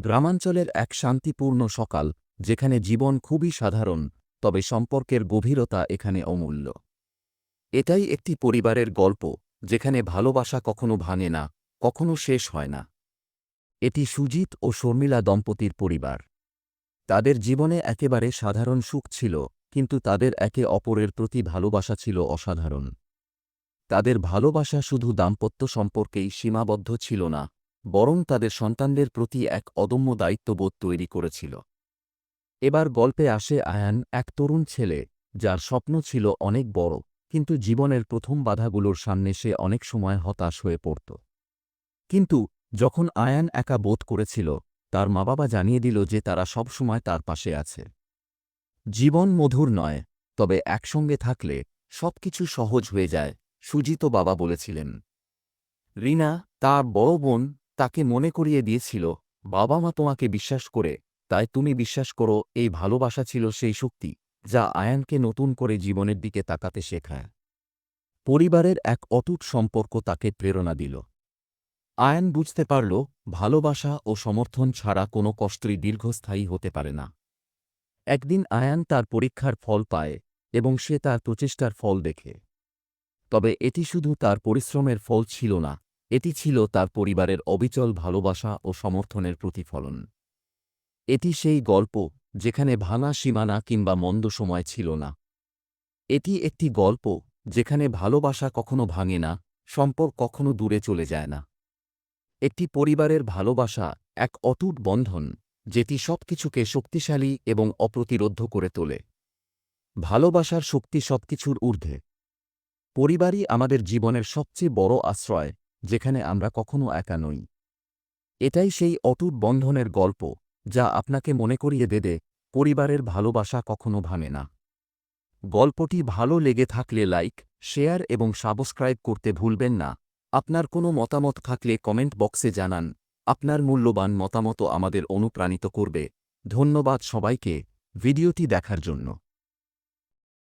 গ্রামাঞ্চলের এক শান্তিপূর্ণ সকাল, যেখানে জীবন খুবই সাধারণ, তবে সম্পর্কের গভীরতা এখানে অমূল্য। এটাই একটি পরিবারের গল্প, যেখানে ভালোবাসা কখনো ভাঙে না, কখনো শেষ হয় না। এটি সুজিত ও শর্মিলা দম্পতির পরিবার। তাদের জীবনে একেবারে সাধারণ সুখ ছিল, কিন্তু তাদের একে অপরের প্রতি ভালোবাসা ছিল অসাধারণ। তাদের ভালোবাসা শুধু দাম্পত্য সম্পর্কেই সীমাবদ্ধ ছিল না বরং তাদের সন্তানদের প্রতি এক অদম্য দায়িত্ববোধ তৈরি করেছিল। এবার গল্পে আসে আয়ান, এক তরুণ ছেলে, যার স্বপ্ন ছিল অনেক বড়, কিন্তু জীবনের প্রথম বাধাগুলোর সামনে সে অনেক সময় হতাশ হয়ে পড়ত। কিন্তু যখন আয়ান একা বোধ করেছিল, তার মা বাবা জানিয়ে দিল যে তারা সবসময় তার পাশে আছে। জীবন মধুর নয়, তবে একসঙ্গে থাকলে সবকিছু সহজ হয়ে যায়, সুজিত বাবা বলেছিলেন। রিনা, তার বড় বোন তাকে মনে করিয়ে দিয়েছিল, বাবা মা তোমাকে বিশ্বাস করে, তাই তুমি বিশ্বাস করো, এই ভালোবাসা ছিল সেই শক্তি, যা আয়ানকে নতুন করে জীবনের দিকে তাকাতে শেখায়। পরিবারের এক অটুট সম্পর্ক তাকে প্রেরণা দিল। আয়ান বুঝতে পারল, ভালোবাসা ও সমর্থন ছাড়া কোনো কষ্টই দীর্ঘস্থায়ী হতে পারে না। একদিন আয়ান তার পরীক্ষার ফল পায় এবং সে তার প্রচেষ্টার ফল দেখে। তবে এটি শুধু তার পরিশ্রমের ফল ছিল না এটি ছিল তার পরিবারের অবিচল ভালোবাসা ও সমর্থনের প্রতিফলন। এটি সেই গল্প যেখানে ভাঙা সীমানা কিংবা মন্দ সময় ছিল না। এটি একটি গল্প যেখানে ভালোবাসা কখনো ভাঙে না, সম্পর্ক কখনো দূরে চলে যায় না। একটি পরিবারের ভালোবাসা এক অটুট বন্ধন যেটি সবকিছুকে শক্তিশালী এবং অপ্রতিরোধ্য করে তোলে। ভালোবাসার শক্তি সবকিছুর ঊর্ধ্বে। পরিবারই আমাদের জীবনের সবচেয়ে বড় আশ্রয় যেখানে আমরা কখনো একা নই। এটাই সেই অটুট বন্ধনের গল্প, যা আপনাকে মনে করিয়ে দেবে, পরিবারের ভালোবাসা কখনো ভাঙে না। গল্পটি ভালো লেগে থাকলে লাইক, শেয়ার এবং সাবস্ক্রাইব করতে ভুলবেন না। আপনার কোনো মতামত থাকলে কমেন্ট বক্সে জানান। আপনার মূল্যবান মতামত আমাদের অনুপ্রাণিত করবে। ধন্যবাদ সবাইকে, ভিডিওটি দেখার জন্য।